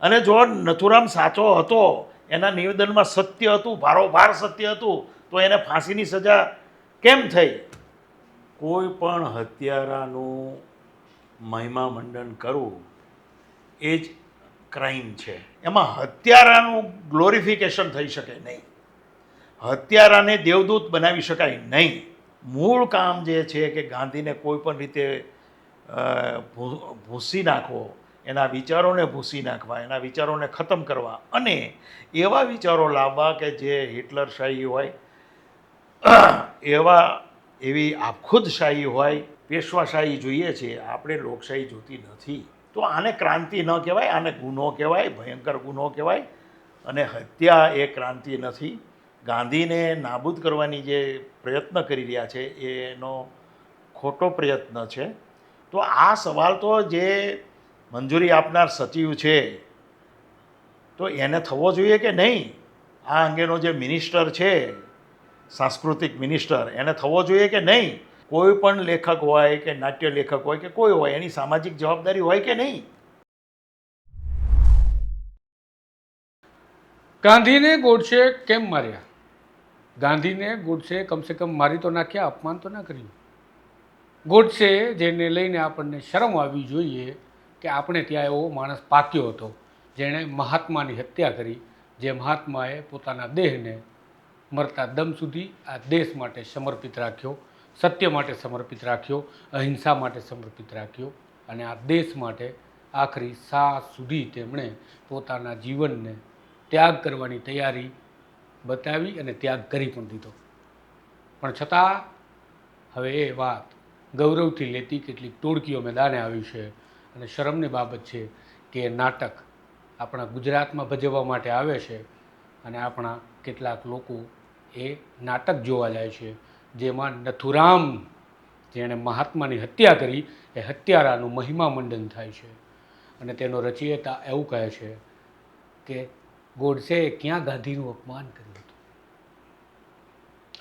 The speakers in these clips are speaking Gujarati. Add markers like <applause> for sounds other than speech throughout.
અને જો નથુરામ સાચો હતો એના નિવેદનમાં સત્ય હતું ભારોભાર સત્ય હતું તો એને ફાંસીની સજા કેમ થઈ? કોઈ પણ હત્યારાનું મહિમા મંડન કરવું એ જ ક્રાઇમ છે. એમાં હત્યારાનું ગ્લોરિફિકેશન થઈ શકે નહીં. હત્યારાને દેવદૂત બનાવી શકાય નહીં. મૂળ કામ જે છે કે ગાંધીને કોઈ પણ રીતે ભૂસી ભૂંસી નાખવો એના વિચારોને ભૂંસી નાખવા, એના વિચારોને ખતમ કરવા અને એવા વિચારો લાવવા કે જે હિટલરશાહી હોય, એવા એવી આપખુદશાહી હોય પેશવાશાહી જોઈએ છે, આપણે લોકશાહી જોતી નથી. તો આને ક્રાંતિ ન કહેવાય, આને ગુનો કહેવાય, ભયંકર ગુનો કહેવાય અને હત્યા એ ક્રાંતિ નથી. ગાંધીને નાબૂદ કરવાની જે પ્રયત્ન કરી રહ્યા છે, એનો ખોટો પ્રયત્ન છે. તો આ સવાલ તો જે મંજૂરી આપનાર સચિવ છે, તો એને થવો જોઈએ કે નહીં? આ અંગેનો જે મિનિસ્ટર છે, સાંસ્કૃતિક મિનિસ્ટર, એને થવો જોઈએ કે નહીં? કોઈ પણ લેખક હોય કે નાટ્ય લેખક હોય કે કોઈ હોય, એની સામાજિક જવાબદારી હોય કે નહીં? ગાંધીને ગોડસે કેમ માર્યા? ગાંધીને ગોડસે કમસે કમ મારી તો નાખ્યા, અપમાન તો ના કર્યું. ગોડસે જેને લઈને આપણને શરમ આવવી જોઈએ કે આપણે ત્યાં એવો માણસ પાક્યો હતો, જેણે મહાત્માની હત્યા કરી, જે મહાત્માએ પોતાના દેહને મરતા દમ સુધી આ દેશ માટે સમર્પિત રાખ્યો, સત્ય માટે સમર્પિત રાખ્યો, અહિંસા માટે સમર્પિત રાખ્યો અને આ દેશ માટે આખરી સા સુધી તેમણે પોતાના જીવનને ત્યાગ કરવાની તૈયારી બતાવી અને ત્યાગ કરી પણ દીધો. પણ છતાં હવે એ વાત ગૌરવથી લેતી કેટલીક ટોળકીઓ મેદાને આવી છે. અને શરમની બાબત છે કે નાટક આપણા ગુજરાતમાં ભજવવા માટે આવે છે અને આપણા કેટલાક લોકો એ નાટક જોવા જાય છે. જેમાં નથુરામ, જેણે મહાત્માની હત્યા કરી, એ હત્યારાનું મહિમા મંડન થાય છે. અને તેનો રચયિતા એવું કહે છે કે ગોડસેએ ક્યાં ગાંધીનું અપમાન કર્યું હતું?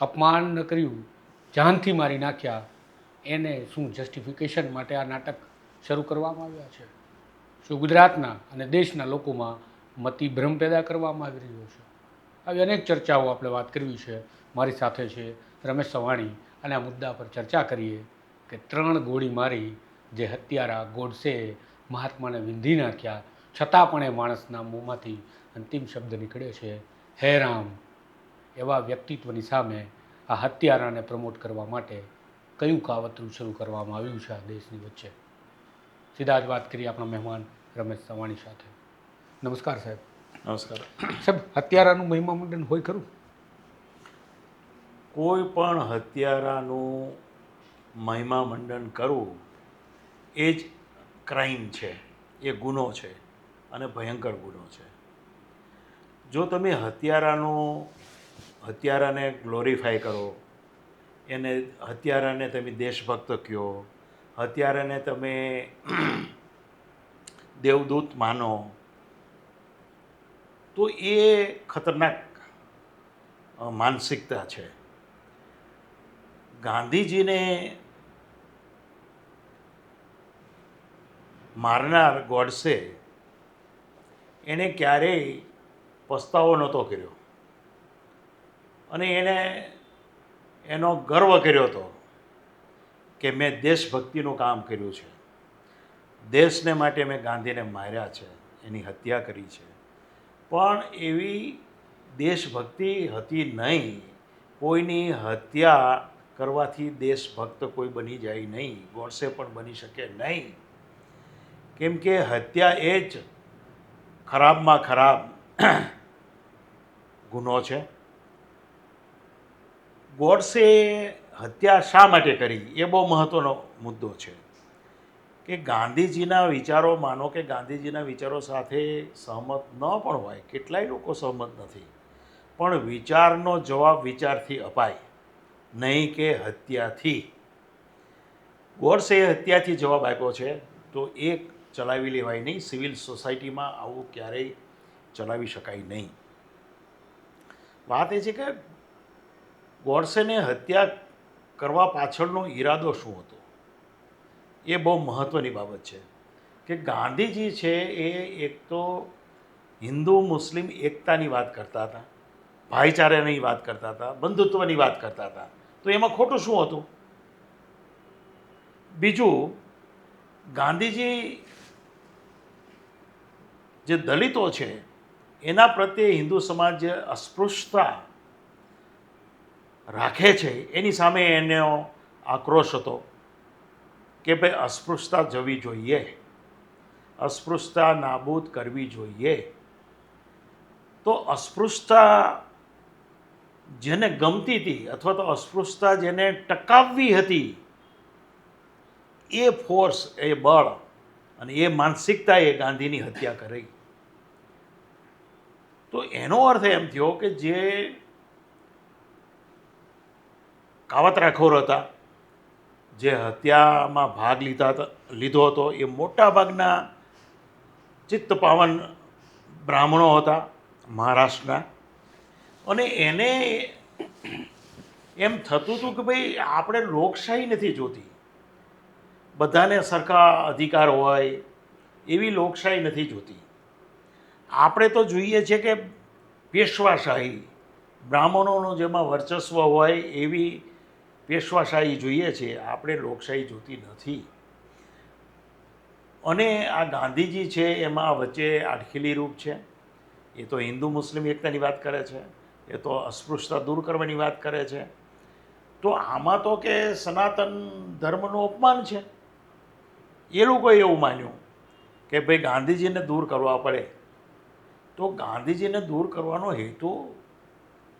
અપમાન કર્યું. જાનથી મારી નાખ્યા. એને શું જસ્ટિફિકેશન માટે આ નાટક શરૂ કરવામાં આવ્યા છે. શું ગુજરાતના અને દેશના લોકોમાં મતિભ્રમ પેદા કરવામાં આવી રહ્યો છે? આવી અનેક ચર્ચાઓ આપણે વાત કરવી છે. મારી સાથે છે રમેશ સવાણી અને આ મુદ્દા પર ચર્ચા કરીએ કે ત્રણ ગોળી મારી જે હત્યારા ગોડસે મહાત્માને વિંધી નાખ્યા, છતાં પણ એ માણસના મોંમાંથી અંતિમ શબ્દ નીકળે છે, હે રામ. એવા વ્યક્તિત્વની સામે આ હત્યારાને પ્રમોટ કરવા માટે કયું કાવતરું શરૂ કરવામાં આવ્યું છે આ દેશની વચ્ચે? સીધા જ વાત કરીએ આપણા મહેમાન રમેશ સવાણી સાથે. નમસ્કાર સાહેબ. નમસ્કાર. સાહેબ હત્યારાનું મહિમા મંડન હોય ખરું? કોઈ પણ હત્યારાનું મહિમા મંડન કરવું એ જ ક્રાઇમ છે. એ ગુનો છે અને ભયંકર ગુનો છે. જો તમે હત્યારાનું હત્યારાને ગ્લોરીફાય કરો એને હત્યારાને તમે દેશભક્ત કહો હત્યારાને તમે દેવદૂત માનો, તો એ ખતરનાક માનસિકતા છે. ગાંધીજીને મારનાર ગોડસે એણે ક્યારેય પસ્તાવો નહોતો કર્યો. અને એણે એનો ગર્વ કર્યો હતો. કે મેં દેશભક્તિનું કામ કર્યું છે. દેશને માટે મેં ગાંધીને માર્યા છે, એની હત્યા કરી છે. પણ એવી દેશભક્તિ હતી નહીં. કોઈની હત્યા કરવાથી દેશભક્ત કોઈ બની જાય નહીં, ગોડસે પણ બની શકે નહીં. કેમ કે હત્યા એ જ ખરાબમાં ખરાબ ગુનો છે. ગોડસે હત્યા શા માટે કરી? એ બહુ મહત્ત્વનો મુદ્દો છે. કે ગાંધીજીના વિચારો, માનો કે ગાંધીજીના વિચારો સાથે સહમત ન પણ હોય, કેટલાય લોકો સહમત નથી. પણ વિચારનો જવાબ વિચારથી અપાય, નહીં કે હત્યાથી. ગોડસે હત્યાથી જવાબ આપ્યો છે, તો એ ચલાવી લેવાય નહીં. સિવિલ સોસાયટીમાં આવું ક્યારેય ચલાવી શકાય નહીં. વાત એ છે કે ગોડસેને હત્યા કરવા પાછળનો ઈરાદો શું હતો? એ બહુ મહત્ત્વની બાબત છે કે ગાંધીજી છે એ એક તો હિન્દુ, મુસ્લિમ એકતાની વાત કરતા હતા, ભાઈચારાની વાત કરતા હતા, બંધુત્વની વાત કરતા હતા. તો એમાં ખોટું શું હતું? બીજું, ગાંધીજી જે દલિતો છે, એના પ્રત્યે હિન્દુ સમાજ જે અસ્પૃશ્યતા રાખે છે, એની સામે એનો આક્રોશ હતો કે ભાઈ અસ્પૃશ્યતા જવી જોઈએ. અસ્પૃશ્યતા નાબૂદ કરવી જોઈએ. તો અસ્પૃશ્યતા જેને ગમતી હતી અથવા તો અસ્પૃશ્યતા જેને ટકાવવી હતી, એ ફોર્સ એ બળ અને એ માનસિકતાએ ગાંધીની હત્યા કરી તો એનો અર્થ એમ થયો કે જે કાવતરાખોર હતા, જે હત્યામાં ભાગ લીધા લીધો હતો. એ મોટા ભાગના ચિત્ત પાવન બ્રાહ્મણો હતા, મહારાષ્ટ્રના. અને એને એમ થતું હતું કે ભાઈ, આપણે લોકશાહી નથી જોતી. બધાને સરખા અધિકાર હોય, એવી લોકશાહી નથી જોતી. આપણે તો જોઈએ છે કે પેશવાશાહી, બ્રાહ્મણોનું જેમાં વર્ચસ્વ હોય, એવી પેશવાશાહી જોઈએ છે, આપણે લોકશાહી જોતી નથી. અને આ ગાંધીજી છે, એમાં વચ્ચે આડખીલી રૂપ છે. એ તો હિન્દુ મુસ્લિમ એકતાની વાત કરે છે, એ તો અસ્પૃશ્યતા દૂર કરવાની વાત કરે છે. તો આમાં તો કે સનાતન ધર્મનું અપમાન છે. એ લોકોએ એવું માન્યું કે ભાઈ ગાંધીજીને દૂર કરવા પડે. તો ગાંધીજીને દૂર કરવાનો હેતુ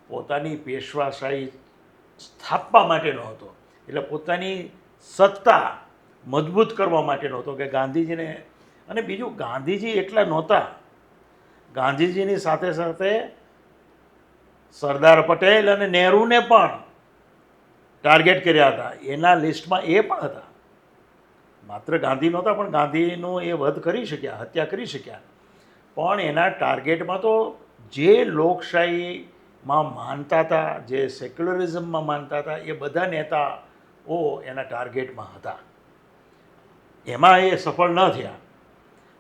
પોતાની પેશવાશાહી સ્થાપવા માટેનો હતો. એટલે પોતાની સત્તા મજબૂત કરવા માટેનો હતો કે ગાંધીજીને. અને બીજું, ગાંધીજી એટલા નહોતા. ગાંધીજીની સાથે સાથે સરદાર પટેલ અને નહેરુને પણ ટાર્ગેટ કર્યા હતા. એના લિસ્ટમાં એ પણ હતા. માત્ર ગાંધી નહોતા, પણ ગાંધીનો એ વધ કરી શક્યા, હત્યા કરી શક્યા. પણ એના ટાર્ગેટમાં તો જે લોકશાહીમાં માનતા હતા, જે સેક્યુલરિઝમમાં માનતા હતા, એ બધા નેતાઓ એના ટાર્ગેટમાં હતા. એમાં એ સફળ ન થયા.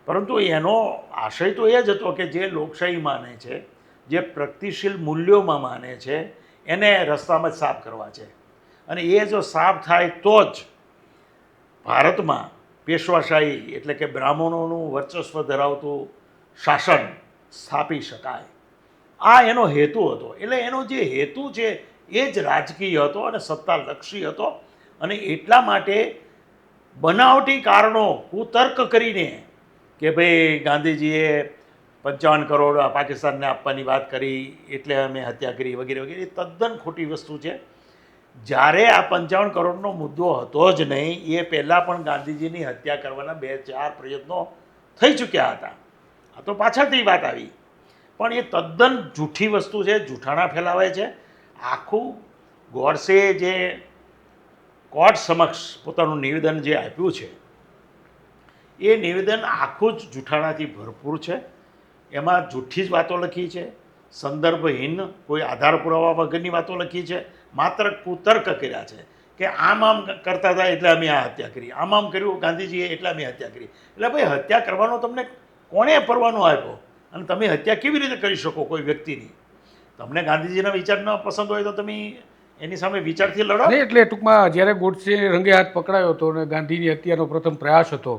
પરંતુ એનો આશય તો એ જ હતો કે જે લોકશાહી માને છે, જે પ્રગતિશીલ મૂલ્યોમાં માને છે, એને રસ્તામાં જ સાફ કરવા છે. અને એ જો સાફ થાય તો જ ભારતમાં પેશવાશાહી એટલે કે બ્રાહ્મણોનું વર્ચસ્વ ધરાવતું શાસન સ્થાપી શકાય. આ એનો હેતુ હતો. એટલે એનો જે હેતુ છે એ જ રાજકીય હતો અને સત્તાલક્ષી હતો અને એટલા માટે બનાવટી કારણો કુતર્ક કરીને કે ભાઈ ગાંધીજીએ પંચાવન કરોડ પાકિસ્તાનને આપવાની વાત કરી, એટલે અમે હત્યા કરી વગેરે વગેરે, એ તદ્દન ખોટી વસ્તુ છે. જ્યારે આ પંચાવન કરોડનો મુદ્દો હતો જ નહીં, એ પહેલાં પણ ગાંધીજીની હત્યા કરવાના બે ચાર પ્રયત્નો થઈ ચૂક્યા હતા. આ તો પાછળથી વાત આવી. પણ એ તદ્દન જૂઠી વસ્તુ છે, જૂઠાણા ફેલાવે છે. આખું ગોડસે જે કોર્ટ સમક્ષ પોતાનું નિવેદન જે આપ્યું છે, એ નિવેદન આખું જ જૂઠાણાથી ભરપૂર છે. એમાં જૂઠી જ વાતો લખી છે, સંદર્ભહીન કોઈ આધાર પુરાવા વગરની વાતો લખી છે. માત્ર કુતર્ક કર્યા છે કે આમ આમ કરતા હતા એટલે અમે આ હત્યા કરી. આમ આમ કર્યું, ગાંધીજીએ એટલે અમે હત્યા કરી. એટલે ભાઈ, હત્યા કરવાનો તમને કોણે પરવાનો આપ્યો? અને તમે હત્યા કેવી રીતે કરી શકો કોઈ વ્યક્તિની? તમને ગાંધીજીના વિચાર ન પસંદ હોય તો તમે એની સામે વિચારથી લડો? નહીં, એટલે ટૂંકમાં જ્યારે ગોડસે રંગે હાથ પકડાયો હતો અને ગાંધીની હત્યાનો પ્રથમ પ્રયાસ હતો,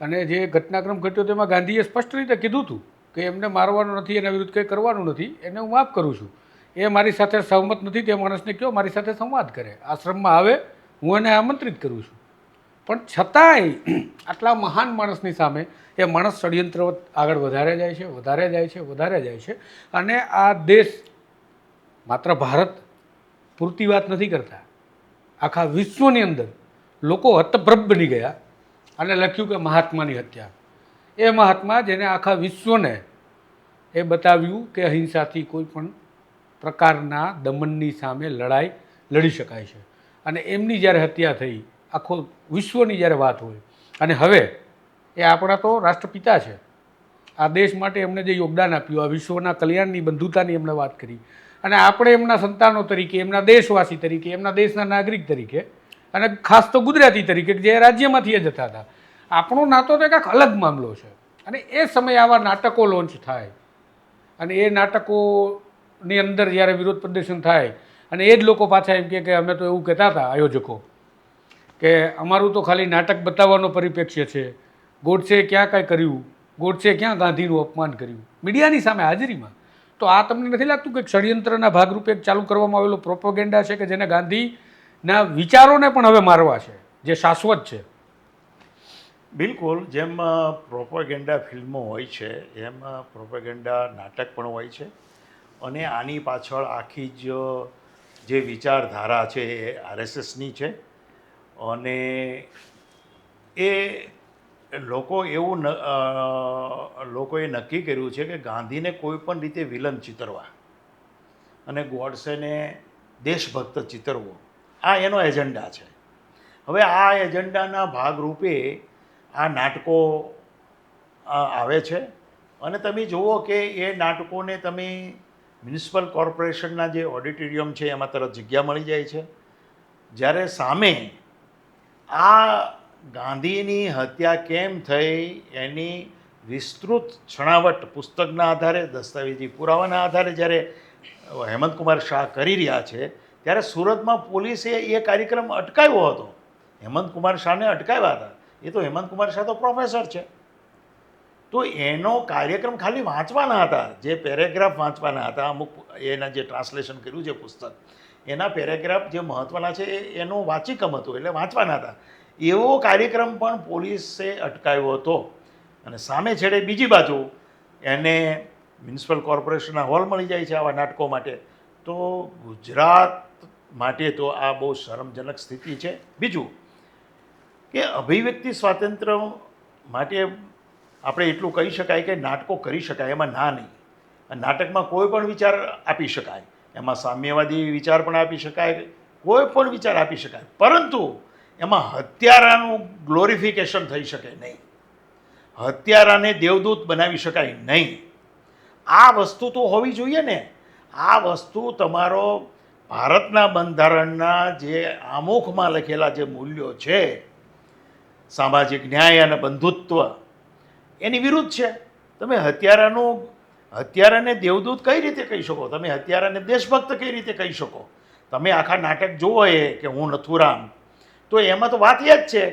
અને જે ઘટનાક્રમ ઘટ્યો તેમાં ગાંધીએ સ્પષ્ટ રીતે કીધું હતું કે એમને મારવાનું નથી, એના વિરુદ્ધ કંઈ કરવાનું નથી, એને હું માફ કરું છું. એ મારી સાથે સહમત નથી, તે માણસને કહો મારી સાથે સંવાદ કરે, આશ્રમમાં આવે, હું એને આમંત્રિત કરું છું. પણ છતાંય આટલા મહાન માણસની સામે એ માણસ ષડયંત્ર આગળ વધારે જાય છે, વધારે જાય છે, વધારે જાય છે અને આ દેશ માત્ર ભારત પૂરતી વાત નથી કરતા. આખા વિશ્વની અંદર લોકો હતપ્રભ બની ગયા અને લખ્યું કે મહાત્માની હત્યા. એ મહાત્મા જેને આખા વિશ્વને એ બતાવ્યું કે અહિંસાથી કોઈ પણ પ્રકારના દમનની સામે લડાઈ લડી શકાય છે. અને એમની જ્યારે હત્યા થઈ આખો વિશ્વની જ્યારે વાત હોય. અને હવે એ આપણા તો રાષ્ટ્રપિતા છે. આ દેશ માટે એમણે જે યોગદાન આપ્યું, આ વિશ્વના કલ્યાણની, બંધુતાની એમણે વાત કરી. અને આપણે એમના સંતાનો તરીકે, એમના દેશવાસી તરીકે, એમના દેશના નાગરિક તરીકે અને ખાસ તો ગુજરાતી તરીકે જે રાજ્યમાંથી જતા હતા. આપણો નાતો તો કંઈક અલગ મામલો છે. અને એ સમયે આવા નાટકો લોન્ચ થાય. અને એ નાટકોની અંદર જ્યારે વિરોધ પ્રદર્શન થાય, અને એ જ લોકો પાછા એમ કે અમે તો એવું કહેતા હતા આયોજકો. કે અમારું તો ખાલી નાટક બતાવવાનો પરિપ્રેક્ષ્ય છે. ગોડસે ક્યાં કાંઈ કર્યું? ગોડસે ક્યાં ગાંધીનું અપમાન કર્યું? મીડિયાની સામે હાજરીમાં? તો આ તમને નથી લાગતું કે ષડયંત્રના ભાગરૂપે ચાલુ કરવામાં આવેલો પ્રોપોગેન્ડા છે કે જેને ગાંધીના વિચારોને પણ હવે મારવા છે? જે શાશ્વત છે. બિલકુલ, જેમ પ્રોપોગેન્ડા ફિલ્મો હોય છે, એમ પ્રોપેગેન્ડા નાટક પણ હોય છે. અને આની પાછળ આખી જ જે વિચારધારા છે એ આરએસએસની છે. અને એ લોકો એવું લોકોએ નક્કી કર્યું છે કે ગાંધીને કોઈ પણ રીતે વિલન ચિતરવા. અને ગોડસેને દેશભક્ત ચિતરવો. આ એનો એજન્ડા છે. હવે આ એજન્ડાના ભાગરૂપે આ નાટકો આવે છે. અને તમે જુઓ કે એ નાટકોને તમે મ્યુનિસિપલ કોર્પોરેશનના જે ઓડિટોરિયમ છે, એમાં તરત જગ્યા મળી જાય છે. જ્યારે સામે આ ગાંધીની હત્યા કેમ થઈ એની વિસ્તૃત છણાવટ પુસ્તકના આધારે, દસ્તાવેજી પુરાવાના આધારે જ્યારે હેમંતકુમાર શાહ કરી રહ્યા છે, ત્યારે સુરતમાં પોલીસે એ કાર્યક્રમ અટકાવ્યો હતો. હેમંતકુમાર શાહને અટકાવ્યા હતા. એ તો હેમંતકુમાર શાહ તો પ્રોફેસર છે. તો એનો કાર્યક્રમ ખાલી વાંચવાના હતા, જે પેરેગ્રાફ વાંચવાના હતા, અમુક એના જે ટ્રાન્સલેશન કર્યું છે પુસ્તક એના પેરેગ્રાફ જે મહત્ત્વના છે, એનું વાંચીકમ હતું, એટલે વાંચવાના હતા. એવો કાર્યક્રમ પણ પોલીસે અટકાવ્યો હતો. અને સામે છેડે બીજી બાજુ એને મ્યુનિસિપલ કોર્પોરેશનના હોલ મળી જાય છે આવા નાટકો માટે. તો ગુજરાત માટે તો આ બહુ શરમજનક સ્થિતિ છે. બીજું કે અભિવ્યક્તિ સ્વાતંત્ર્ય માટે આપણે એટલું કહી શકાય કે નાટકો કરી શકાય, એમાં ના નહીં. નાટકમાં કોઈ પણ વિચાર આપી શકાય. એમાં સામ્યવાદી વિચાર પણ આપી શકાય, કોઈ પણ વિચાર આપી શકાય. પરંતુ એમાં હત્યારાનું ગ્લોરિફિકેશન થઈ શકે નહીં. હત્યારાને દેવદૂત બનાવી શકાય નહીં. આ વસ્તુ તો હોવી જોઈએ ને. આ વસ્તુ તમારો ભારતના બંધારણના જે આમુખમાં લખેલા જે મૂલ્યો છે, સામાજિક ન્યાય અને બંધુત્વ, એની વિરુદ્ધ છે. તમે હત્યારાનું હત્યારાને દેવદૂત કઈ રીતે કહી શકો? તમે હત્યારાને દેશભક્ત કઈ રીતે કહી શકો? તમે આખા નાટક જુઓ એ કે હું નથુરામ. તો એમાં તો વાત એ જ છે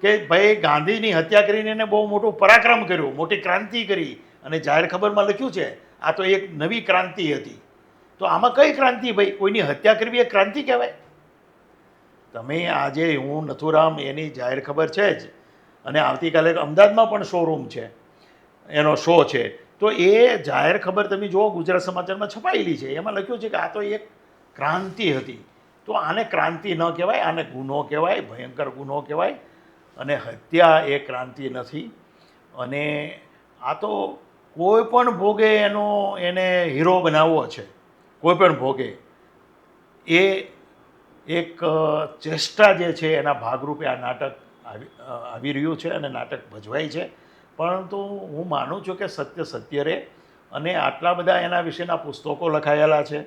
કે ભાઈ ગાંધીની હત્યા કરીને એને બહુ મોટું પરાક્રમ કર્યું, મોટી ક્રાંતિ કરી. અને જાહેર ખબરમાં લખ્યું છે, આ તો એક નવી ક્રાંતિ હતી. તો આમાં કઈ ક્રાંતિ ભાઈ? કોઈની હત્યા કરવી એ ક્રાંતિ કહેવાય? તમે આજે હું નથુરામ એની જાહેર ખબર છે જ. અને આવતીકાલે અમદાવાદમાં પણ શોરૂમ છે. એનો શો છે. તો એ જાહેર ખબર તમે જુઓ, ગુજરાત સમાચારમાં છપાયેલી છે. એમાં લખ્યું છે કે આ તો એક ક્રાંતિ હતી. તો આને ક્રાંતિ ન કહેવાય, આને ગુનો કહેવાય, ભયંકર ગુનો કહેવાય અને હત્યા એ ક્રાંતિ નથી. અને આ તો કોઈ પણ ભોગે એનો એને હીરો બનાવવો છે. કોઈ પણ ભોગે. એ એક ચેષ્ટા જે છે એના ભાગરૂપે આ નાટક આવી રહ્યું છે અને નાટક ભજવાય છે. પરંતુ હું માનું છું કે સત્ય સત્ય રહે અને આટલા બધા એના વિશેના પુસ્તકો લખાયેલા છે.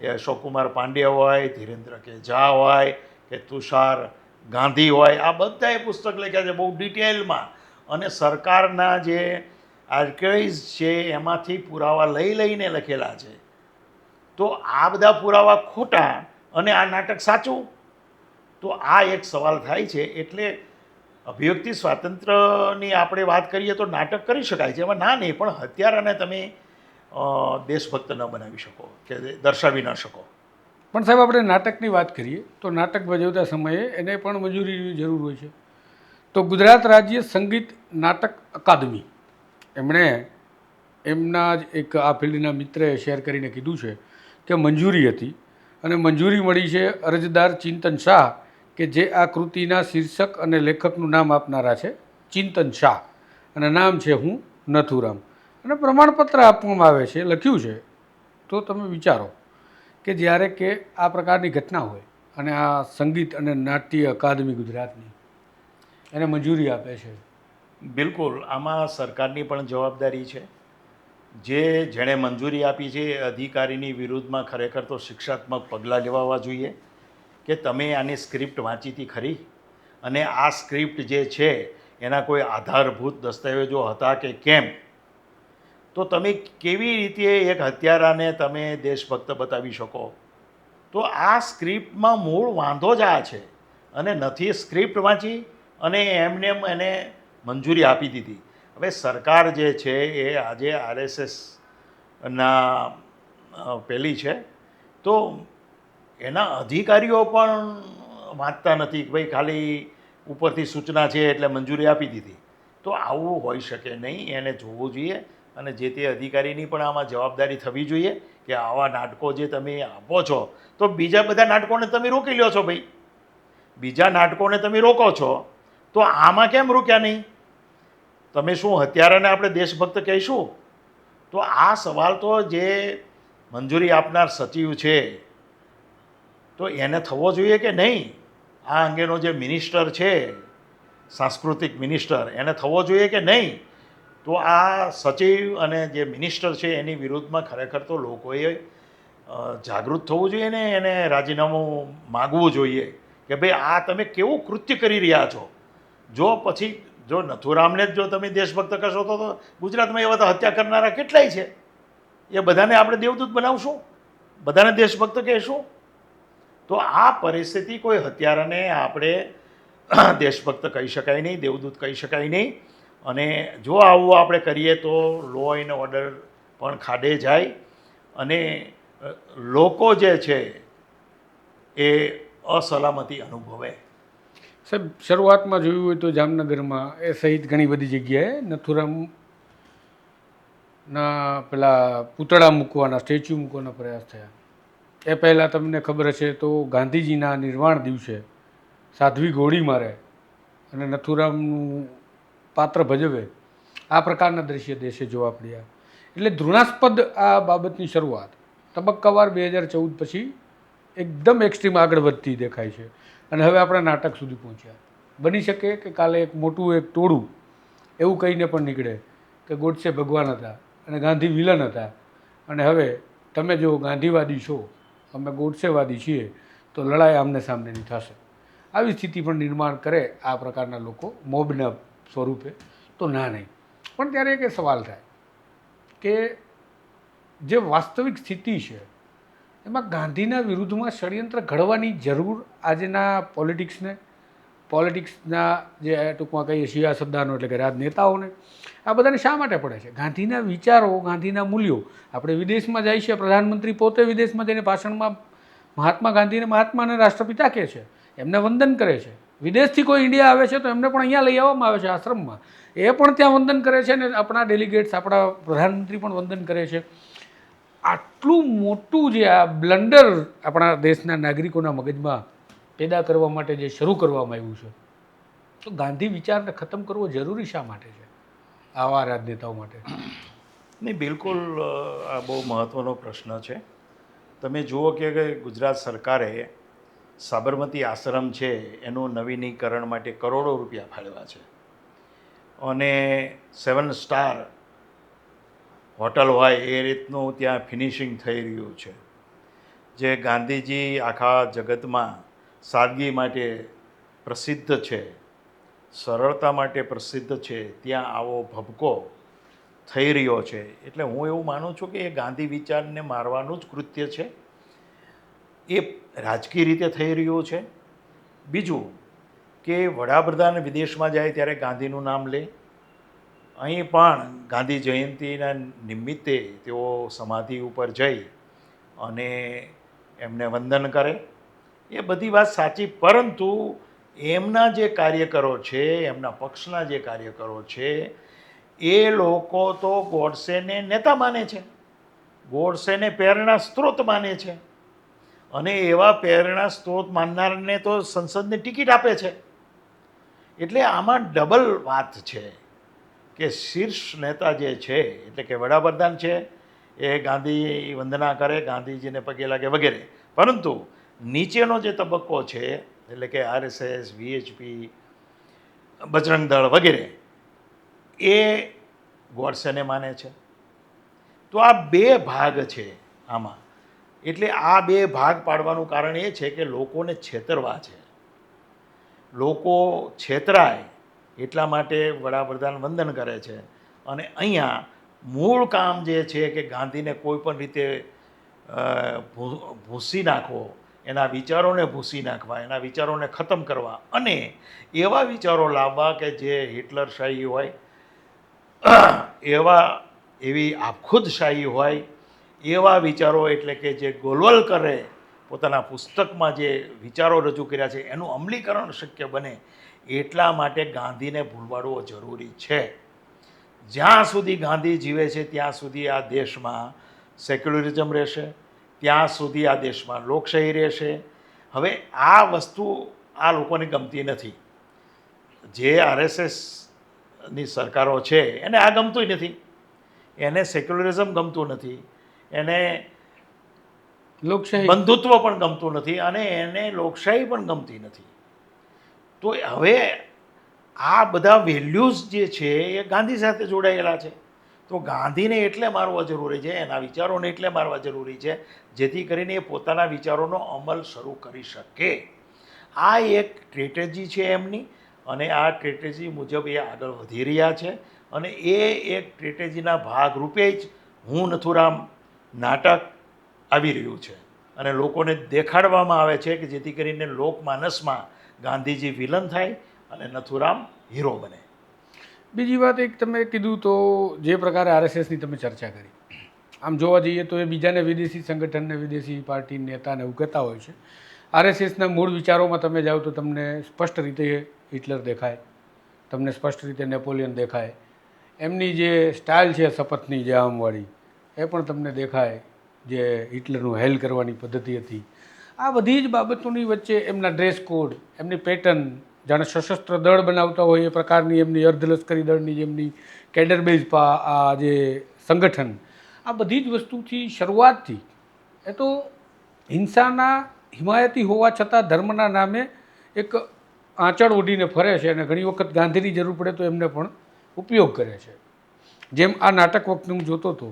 એ અશોકકુમાર પાંડ્ય હોય, ધીરેન્દ્ર કે ઝા હોય, કે તુષાર ગાંધી હોય, આ બધાએ પુસ્તક લખ્યા છે બહુ ડિટેલમાં. અને સરકારના જે આર્કાઇવ્સ છે એમાંથી પુરાવા લઈ લઈને લખેલા છે. તો આ બધા પુરાવા ખોટા અને આ નાટક સાચું? તો આ એક સવાલ થાય છે. એટલે અભિવ્યક્તિ સ્વાતંત્ર્યની આપણે વાત કરીએ તો નાટક કરી શકાય છે. એમાં ના નહીં, પણ હત્યારાને તમે દેશભક્ત ન બનાવી શકો, કે દર્શાવી ન શકો. પણ સાહેબ, આપણે નાટકની વાત કરીએ તો નાટક ભજવતા સમયે એને પણ મંજૂરીની જરૂર હોય છે. તો ગુજરાત રાજ્ય સંગીત નાટક અકાદમી, એમણે એમના જ એક આ ફિલ્ડના મિત્રએ શેર કરીને કીધું છે કે મંજૂરી હતી અને મંજૂરી મળી છે અરજદાર ચિંતન શાહ કે જે આ કૃતિના શીર્ષક અને લેખકનું નામ આપનારા છે, ચિંતન શાહ. અને નામ છે હું નથુરામ. અને પ્રમાણપત્ર આપવામાં આવે છે, લખ્યું છે. તો તમે વિચારો કે જ્યારે કે આ પ્રકારની ઘટના હોય અને આ સંગીત અને નાટ્ય અકાદમી ગુજરાતની, એને મંજૂરી આપે છે. બિલકુલ. આમાં સરકારની પણ જવાબદારી છે. જે જેણે મંજૂરી આપી છે એ અધિકારીની વિરુદ્ધમાં ખરેખર તો શિક્ષાત્મક પગલાં લેવાવા જોઈએ. કે તમે આની સ્ક્રિપ્ટ વાંચી હતી ખરી? અને આ સ્ક્રિપ્ટ જે છે, એના કોઈ આધારભૂત દસ્તાવેજો હતા કે કેમ? તો તમે કેવી રીતે એક હત્યારાને તમે દેશભક્ત બતાવી શકો? તો આ સ્ક્રિપ્ટમાં મૂળ વાંધો જ આ છે. અને નથી સ્ક્રિપ્ટ વાંચી, અને એમને એમ એને મંજૂરી આપી દીધી. હવે સરકાર જે છે, એ આજે આરએસએસના પેલી છે. તો એના અધિકારીઓ પણ વાંચતા નથી કે ભાઈ ખાલી ઉપરથી સૂચના છે એટલે મંજૂરી આપી દીધી. તો આવું હોઈ શકે નહીં, એને જોવું જોઈએ અને જે તે અધિકારીની પણ આમાં જવાબદારી થવી જોઈએ કે આવા નાટકો જે તમે આપો છો. તો બીજા બધા નાટકોને તમે રોકી લ્યો છો ભાઈ. બીજા નાટકોને તમે રોકો છો, તો આમાં કેમ રોક્યા નહીં? તમે શું હત્યારાને આપણે દેશભક્ત કહીશું? તો આ સવાલ તો જે મંજૂરી આપનાર સચિવ છે તો એને થવો જોઈએ કે નહીં? આ અંગેનો જે મિનિસ્ટર છે, સાંસ્કૃતિક મિનિસ્ટર, એને થવો જોઈએ કે નહીં? તો આ સચિવ અને જે મિનિસ્ટર છે, એની વિરુદ્ધમાં ખરેખર તો લોકોએ જાગૃત થવું જોઈએ ને એને રાજીનામું માગવું જોઈએ કે ભાઈ આ તમે કેવું કૃત્ય કરી રહ્યા છો? જો પછી, જો નથુરામને જ જો તમે દેશભક્ત કહેશો તો તો ગુજરાતમાં એવા તો હત્યા કરનારા કેટલાય છે? એ બધાને આપણે દેવદૂત બનાવશું? બધાને દેશભક્ત કહેશું? તો આ પરિસ્થિતિ કોઈ હત્યારાને આપણે <clears throat> દેશભક્ત કહી શકાય નહીં, દેવદૂત કહી શકાય નહીં. અને જો આવું આપણે કરીએ તો લો એન્ડ ઓર્ડર પણ ખાડે જાય. અને લોકો જે છે એ અસલામતી અનુભવે. સાહેબ, શરૂઆતમાં જોયું હોય તો જામનગરમાં એ સહિત ઘણી બધી જગ્યાએ નથુરામ ના પેલા પૂતળા મૂકવાના, સ્ટેચ્યુ મૂકવાના પ્રયાસ થયા. એ પહેલાં તમને ખબર હશે તો ગાંધીજીના નિર્વાણ દિવસે સાધ્વી ગોળી મારે અને નથુરામનું પાત્ર ભજવે. આ પ્રકારના દ્રશ્ય દેશે જોવા પડ્યા. એટલે ધૃણાસ્પદ આ બાબતની શરૂઆત તબક્કાવાર બે હજાર ચૌદ પછી એકદમ એક્સ્ટ્રીમ આગળ વધતી દેખાય છે. અને હવે આપણા નાટક સુધી પહોંચ્યા. બની શકે કે કાલે એક મોટું એક ટોળું એવું કહીને પણ નીકળે કે ગોડસે ભગવાન હતા અને ગાંધી વિલન હતા. અને હવે તમે જો ગાંધીવાદી છો અમે ગોડસેવાદી છીએ, તો લડાઈ આમને સામનેની થશે. આવી સ્થિતિ પણ નિર્માણ કરે આ પ્રકારના લોકો, મોબના સ્વરૂપે, તો ના નહીં. પણ ત્યારે એક સવાલ થાય કે જે વાસ્તવિક સ્થિતિ છે, એમાં ગાંધીના વિરુદ્ધમાં ષડયંત્ર ઘડવાની જરૂર આજના પોલિટિક્સને, પોલિટિક્સના જે ટૂંકમાં કહીએ સિયાસતદાનો એટલે કે રાજનેતાઓને આ બધાને શા માટે પડે છે? ગાંધીના વિચારો, ગાંધીના મૂલ્યો. આપણે વિદેશમાં જાય છે, પ્રધાનમંત્રી પોતે વિદેશમાં જઈને ભાષણમાં મહાત્મા ગાંધીને મહાત્મા અને રાષ્ટ્રપિતા કહે છે. એમને વંદન કરે છે. વિદેશથી કોઈ ઇન્ડિયા આવે છે તો એમને પણ અહીંયા લઈ આવવામાં આવે છે આશ્રમમાં. એ પણ ત્યાં વંદન કરે છે અને આપણા ડેલિગેટ્સ, આપણા પ્રધાનમંત્રી પણ વંદન કરે છે. આટલું મોટું જે આ બ્લન્ડર આપણા દેશના નાગરિકોના મગજમાં પેદા કરવા માટે જે શરૂ કરવામાં આવ્યું છે. તો ગાંધી વિચારને ખતમ કરવો જરૂરી શા માટે છે? આવા રાજનેતાઓ માટે? નહીં, બિલકુલ આ બહુ મહત્ત્વનો પ્રશ્ન છે. તમે જુઓ કે ગુજરાત સરકારે સાબરમતી આશ્રમ છે, એનું નવીનીકરણ માટે કરોડો રૂપિયા ફાળવ્યા છે. અને સેવન સ્ટાર હોટલ હોય, એ રીતનું ત્યાં ફિનિશિંગ થઈ રહ્યું છે. જે ગાંધીજી આખા જગતમાં સાદગી માટે પ્રસિદ્ધ છે. સરળતા માટે પ્રસિદ્ધ છે, ત્યાં આવો ભબકો થઈ રહ્યો છે. એટલે હું એવું માનું છું કે એ ગાંધી વિચારને મારવાનું જ કૃત્ય છે. એ રાજકીય રીતે થઈ રહ્યું છે. બીજું કે વડાપ્રધાન વિદેશમાં જાય ત્યારે ગાંધીનું નામ લે. અહીં પણ ગાંધી જયંતિના નિમિત્તે તેઓ સમાધિ ઉપર જઈ અને એમને વંદન કરે. એ બધી વાત સાચી, પરંતુ એમના જે કાર્યકરો છે, એમના પક્ષના જે કાર્યકરો છે, એ લોકો તો ગોડસેને નેતા માને છે. ગોડસેને પ્રેરણા સ્ત્રોત માને છે. અને એવા પ્રેરણા સ્ત્રોત માનનારને તો સંસદની ટિકિટ આપે છે. એટલે આમાં ડબલ વાત છે કે શીર્ષ નેતા જે છે, એટલે કે વડાપ્રધાન છે, એ ગાંધી વંદના કરે, ગાંધીજીને પગે લાગે વગેરે. પરંતુ નીચેનો જે તબક્કો છે એટલે કે આરએસએસ, વીએચપી, બજરંગ દળ વગેરે, એ ગોડસેને માને છે. તો આ બે ભાગ છે આમાં. એટલે આ બે ભાગ પાડવાનું કારણ એ છે કે લોકોને છેતરવા છે. લોકો છેતરાય એટલા માટે વડાપ્રધાન વંદન કરે છે. અને અહીંયા મૂળ કામ જે છે કે ગાંધીને કોઈ પણ રીતે ભૂસી નાખવો એના વિચારોને ભૂંસી નાખવા, એના વિચારોને ખતમ કરવા અને એવા વિચારો લાવવા કે જે હિટલરશાહી હોય, એવા, એવી આપખુદશાહી હોય, એવા વિચારો એટલે કે જે ગોલવલ કરે, પોતાના પુસ્તકમાં જે વિચારો રજૂ કર્યા છે, એનું અમલીકરણ શક્ય બને એટલા માટે ગાંધીને ભૂલવાડવો જરૂરી છે. જ્યાં સુધી ગાંધી જીવે છે, ત્યાં સુધી આ દેશમાં સેક્યુલરિઝમ રહેશે ત્યાં સુધી આ દેશમાં લોકશાહી રહેશે. હવે આ વસ્તુ આ લોકોને ગમતી નથી. જે આરએસએસની સરકારો છે એને આ ગમતું નથી. એને સેક્યુલરિઝમ ગમતું નથી. એને લોકશાહી. બંધુત્વ પણ ગમતું નથી અને એને લોકશાહી પણ ગમતી નથી. તો હવે આ બધા વેલ્યુઝ જે છે એ ગાંધી સાથે જોડાયેલા છે. તો ગાંધીને એટલે મારવા જરૂરી છે, એના વિચારોને એટલે મારવા જરૂરી છે, જેથી કરીને એ પોતાના વિચારોનો અમલ શરૂ કરી શકે. આ એક સ્ટ્રેટેજી છે એમની, અને આ સ્ટ્રેટેજી મુજબ એ આગળ વધી રહ્યા છે, અને એ એક સ્ટ્રેટેજીના ભાગરૂપે જ હું નથુરામ નાટક આવી રહ્યું છે. અને લોકોને દેખાડવામાં આવે છે કે જેથી કરીને લોકમાનસમાં ગાંધીજી વિલન થાય અને નથુરામ હીરો બને. બીજી વાત એક તમે કીધું તો જે પ્રકારે આરએસએસની તમે ચર્ચા કરી. આમ જોવા જઈએ તો એ બીજાને વિદેશી સંગઠનને વિદેશી પાર્ટી નેતાને એવું કહેતા હોય છે. આરએસએસના મૂળ વિચારોમાં તમે જાઓ તો તમને સ્પષ્ટ રીતે હિટલર દેખાય, તમને સ્પષ્ટ રીતે નેપોલિયન દેખાય. એમની જે સ્ટાઇલ છે શપથની, જે આમવાળી, એ પણ તમને દેખાય જે હિટલરનું હેલ કરવાની પદ્ધતિ હતી. આ બધી જ બાબતોની વચ્ચે એમના ડ્રેસ કોડ, એમની પેટર્ન જાણે સશસ્ત્ર દળ બનાવતા હોય એ પ્રકારની એમની અર્ધલશ્કરી દળની જેમની કેડર બેઝ પા આ જે સંગઠન, આ બધી જ વસ્તુથી શરૂઆતથી એ તો હિંસાના હિમાયતી હોવા છતાં ધર્મના નામે એક આંચળ ઓઢીને ફરે છે અને ઘણી વખત ગાંધીની જરૂર પડે તો એમને પણ ઉપયોગ કરે છે. જેમ આ નાટક વખતે હું જોતો હતો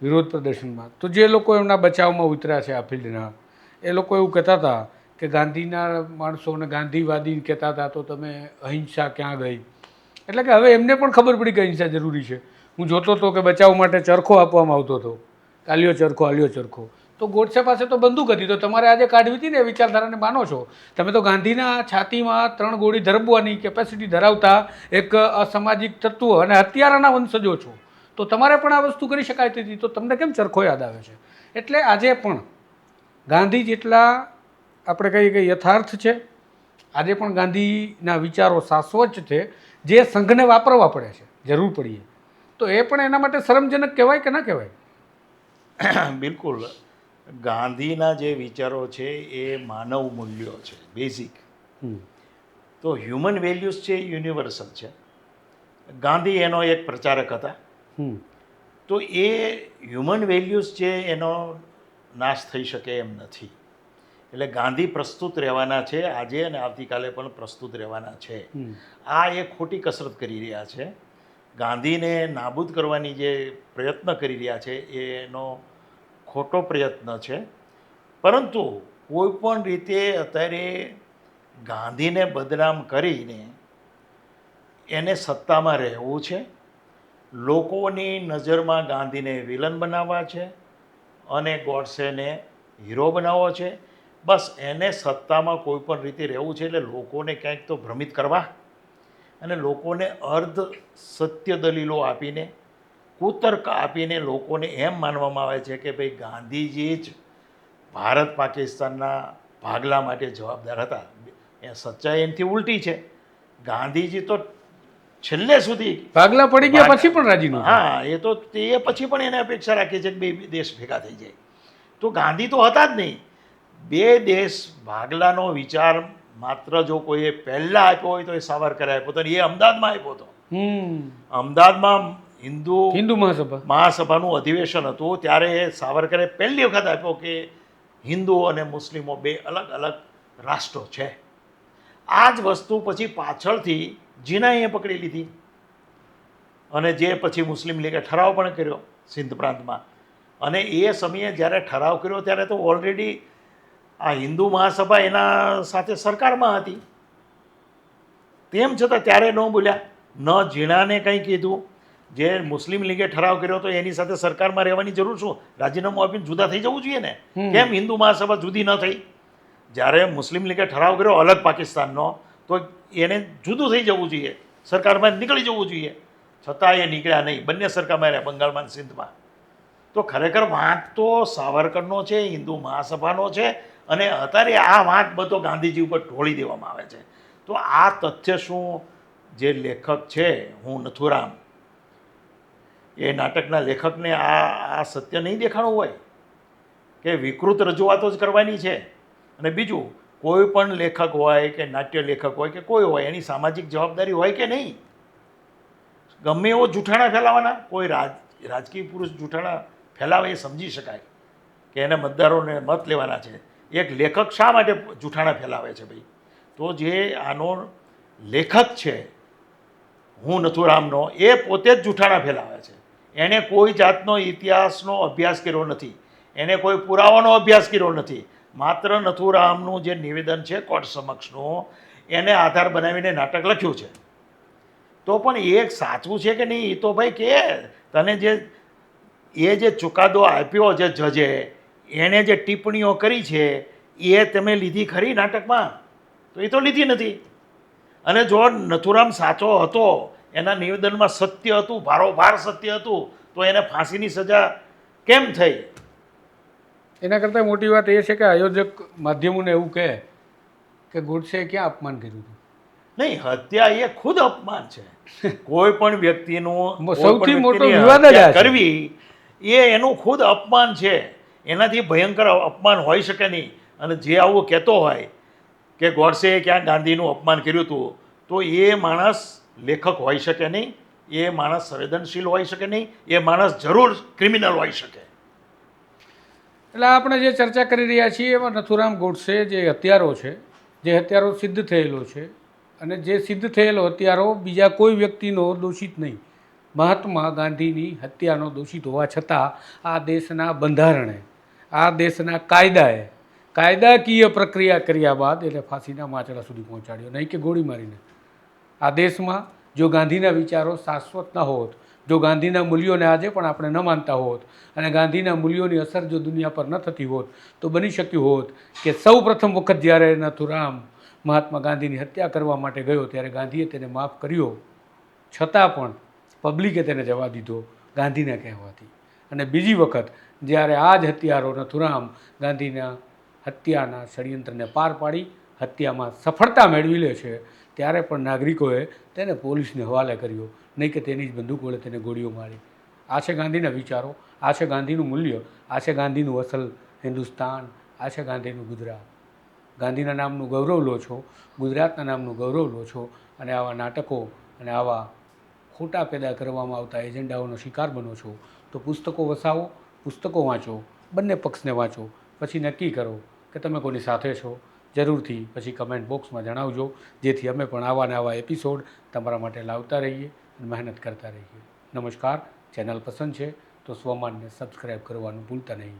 વિરોધ પ્રદર્શનમાં, તો જે લોકો એમના બચાવમાં ઉતર્યા છે આ ફિલ્ડના, એ લોકો એવું કહેતા હતા કે ગાંધીના માણસોને ગાંધીવાદી કહેતા હતા, તો તમે અહિંસા ક્યાં ગઈ? એટલે કે હવે એમને પણ ખબર પડી કે અહિંસા જરૂરી છે. હું જોતો હતો કે બચાવ માટે ચરખો આપવામાં આવતો હતો. આલ્યો ચરખો આલ્યો ચરખો. તો ગોડસે પાસે તો બંદૂક હતી. તો તમારે આજે કાઢવી હતી ને એ વિચારધારાને માનો છો? તમે તો ગાંધીના છાતીમાં ત્રણ ગોળી ધરબવાની કેપેસિટી ધરાવતા એક અસામાજિક તત્વો અને હત્યારાના વંશજો છો. તો તમારે પણ આ વસ્તુ કરી શકાય હતી તો તમને કેમ ચરખો યાદ આવે છે? એટલે આજે પણ ગાંધી જેટલા આપણે કહીએ કે યથાર્થ છે. આજે પણ ગાંધીના વિચારો શાશ્વત છે. જે સંઘને વાપરવા પડે છે જરૂર પડીએ. તો એ પણ એના માટે શરમજનક કહેવાય કે ના કહેવાય? <coughs> બિલકુલ. ગાંધીના જે વિચારો છે એ માનવ મૂલ્યો છે બેઝિક તો હ્યુમન વેલ્યુઝ છે યુનિવર્સલ છે. ગાંધી એનો એક પ્રચારક હતા. તો એ હ્યુમન વેલ્યુઝ છે એનો નાશ થઈ શકે એમ નથી. એટલે ગાંધી પ્રસ્તુત રહેવાના છે આજે અને આવતીકાલે પણ પ્રસ્તુત રહેવાના છે. આ એ ખોટી કસરત કરી રહ્યા છે. ગાંધીને નાબૂદ કરવાની જે પ્રયત્ન કરી રહ્યા છે એનો ખોટો પ્રયત્ન છે. પરંતુ કોઈપણ રીતે અત્યારે ગાંધીને બદનામ કરીને એને સત્તામાં રહેવું છે. લોકોની નજરમાં ગાંધીને વિલન બનાવવા છે અને ગોડસેને હીરો બનાવવો છે. બસ એને સત્તામાં કોઈ પણ રીતે રહેવું છે એટલે લોકોને ક્યાંક તો ભ્રમિત કરવા અને લોકોને અર્ધ સત્ય દલીલો આપીને કુતર્ક આપીને લોકોને એમ માનવામાં આવે છે કે ભાઈ ગાંધીજી જ ભારત પાકિસ્તાનના ભાગલા માટે જવાબદાર હતા. એ સચ્ચાઈ એમથી ઉલટી છે. ગાંધીજી તો છેલ્લે સુધી ભાગલા પડી ગયા પછી પણ રાજી હા એ તો તે પછી પણ એને અપેક્ષા રાખે છે કે બે દેશ ભેગા થઈ જાય. તો ગાંધી તો હતા જ નહીં. બે દેશ ભાગલાનો વિચાર માત્ર જો કોઈએ પહેલાં આપ્યો હોય તો એ સાવરકરે આપ્યો હતો એ અમદાવાદમાં આપ્યો હતો. અમદાવાદમાં હિન્દુ હિન્દુ મહાસભા. મહાસભાનું અધિવેશન હતું ત્યારે એ સાવરકરે પહેલી વખત આપ્યો કે હિન્દુઓ અને મુસ્લિમો બે અલગ અલગ રાષ્ટ્રો છે. આ જ વસ્તુ પછી પાછળથી જીનાએ પકડી લીધી. અને જે પછી મુસ્લિમ લીગે ઠરાવ પણ કર્યો સિંધ પ્રાંતમાં. અને એ સમયે જ્યારે ઠરાવ કર્યો ત્યારે તો ઓલરેડી આ હિન્દુ મહાસભા એના સાથે સરકારમાં હતી. તેમ છતાં ત્યારે ન બોલ્યા. ન ઝીણાને કંઈ કીધું. જે મુસ્લિમ લીગે ઠરાવ કર્યો હતો એની સાથે સરકારમાં રહેવાની જરૂર શું? રાજીનામું આપીને જુદા થઈ જવું જોઈએ ને? કેમ હિન્દુ મહાસભા જુદી ન થઈ? જ્યારે મુસ્લિમ લીગે ઠરાવ કર્યો અલગ પાકિસ્તાનનો તો એને જુદું થઈ જવું જોઈએ. સરકારમાં નીકળી જવું જોઈએ. છતાં એ નીકળ્યા નહીં. બંને સરકારમાં રહ્યા બંગાળમાં સિંધમાં. તો ખરેખર વાંક તો સાવરકરનો છે હિન્દુ મહાસભાનો છે. અને અત્યારે આ વાંક બધો ગાંધીજી ઉપર ઢોળી દેવામાં આવે છે. તો આ તથ્ય શું? જે લેખક છે, હું નથુરામ, એ નાટકના લેખકને આ આ સત્ય નહીં દેખાણું હોય? કે વિકૃત રજૂઆતો જ કરવાની છે? અને બીજું, કોઈ પણ લેખક હોય કે નાટ્ય લેખક હોય કે કોઈ હોય, એની સામાજિક જવાબદારી હોય કે નહીં? ગમે એવો જૂઠાણા ફેલાવાના, કોઈ રાજ, રાજકીય પુરુષ જૂઠાણા ફેલાવે એ સમજી શકાય કે એને મતદારોને મત લેવાના છે. એક લેખક શા માટે જૂઠાણા ફેલાવે છે ભાઈ? તો જે આનો લેખક છે, હું નથુરામનો, એ પોતે જ જૂઠાણા ફેલાવે છે. એણે કોઈ જાતનો ઇતિહાસનો અભ્યાસ કર્યો નથી. એને કોઈ પુરાવાનો અભ્યાસ કર્યો નથી. માત્ર નથુરામનું જે નિવેદન છે કોર્ટ સમક્ષનું, એને આધાર બનાવીને નાટક લખ્યું છે. તો પણ એ સાચું છે કે નહીં? એ તો ભાઈ કે, તને જે, એ જે ચુકાદો આપ્યો છે જજે એણે જે ટિપ્પણીઓ કરી છે એ તમે લીધી ખરી નાટકમાં? તો એ તો લીધી નથી. અને જો નથુરામ સાચો હતો એના નિવેદનમાં સત્ય હતું ભારોભાર સત્ય હતું તો એને ફાંસીની સજા કેમ થઈ? એના કરતાં મોટી વાત એ છે કે આયોજક માધ્યમોને એવું કહે કે ગોડસેએ ક્યાં અપમાન કર્યું હતું? નહીં હત્યા એ ખુદ અપમાન છે. કોઈ પણ વ્યક્તિનું સૌથી મોટો વિવાદ. કરવી એ એનું ખુદ અપમાન છે. એનાથી ભયંકર અપમાન હોઈ શકે નહીં. અને જે આવું કહેતો હોય કે ગોડસેએ ક્યાં ગાંધીનું અપમાન કર્યું હતું, તો એ માણસ લેખક હોઈ શકે નહીં, એ માણસ સંવેદનશીલ હોઈ શકે નહીં, એ માણસ જરૂર ક્રિમિનલ હોઈ શકે. એટલે આપણે જે ચર્ચા કરી રહ્યા છીએ એમાં નથુરામ ગોડસે જે હત્યારો છે, જે હત્યારો સિદ્ધ થયેલો છે, અને જે સિદ્ધ થયેલો હત્યારો બીજા કોઈ વ્યક્તિનો દોષિત નહીં. મહાત્મા ગાંધીની હત્યાનો દોષિત હોવા છતાં આ દેશના બંધારણે આ દેશના કાયદાએ, કાયદાકીય પ્રક્રિયા કર્યા બાદ એટલે ફાંસીના માચડા સુધી પહોંચાડ્યો. નહીં કે ગોળી મારીને. આ દેશમાં જો ગાંધીના વિચારો શાશ્વત ન હોત, જો ગાંધીના મૂલ્યોને આજે પણ આપણે ન માનતા હોત અને ગાંધીના મૂલ્યોની અસર જો દુનિયા પર ન થતી હોત, તો બની શક્યું હોત કે સૌ પ્રથમ વખત જ્યારે નથુરામ મહાત્મા ગાંધીની હત્યા કરવા માટે ગયો, ત્યારે ગાંધીએ તેને માફ કર્યો. છતાં પણ પબ્લિકે તેને જવા દીધો ગાંધીના કહેવાથી. અને બીજી વખત જ્યારે આ જ હત્યારો નથુરામ ગાંધીના હત્યાના ષડયંત્રને પાર પાડી, હત્યામાં સફળતા મેળવી લે છે, ત્યારે પણ નાગરિકોએ તેને પોલીસને હવાલે કર્યો. નહીં કે તેની જ બંદૂક વડે તેને ગોળીઓ મારી. આ છે ગાંધીના વિચારો આ છે ગાંધીનું મૂલ્ય આ છે ગાંધીનું અસલ હિન્દુસ્તાન આ છે ગાંધીનું ગુજરાત. ગાંધીના નામનું ગૌરવ લો છો, ગુજરાતના નામનું ગૌરવ લો છો અને આવા નાટકો અને આવા ખોટા પેદા કરવામાં આવતા એજન્ડાઓનો શિકાર બનો છો તો પુસ્તકો વસાવો, પુસ્તકો વાંચો, બંને પક્ષને વાંચો, પછી નક્કી કરો કે તમે કોની સાથે છો. જરૂરથી પછી કમેન્ટ બોક્સમાં જણાવજો, જેથી અમે પણ આવા ને આવા એપિસોડ તમારા માટે લાવતા રહીએ અને મહેનત કરતા રહીએ. નમસ્કાર, ચેનલ પસંદ છે તો સ્વમાનને સબસ્ક્રાઈબ કરવાનું ભૂલતા નહીં.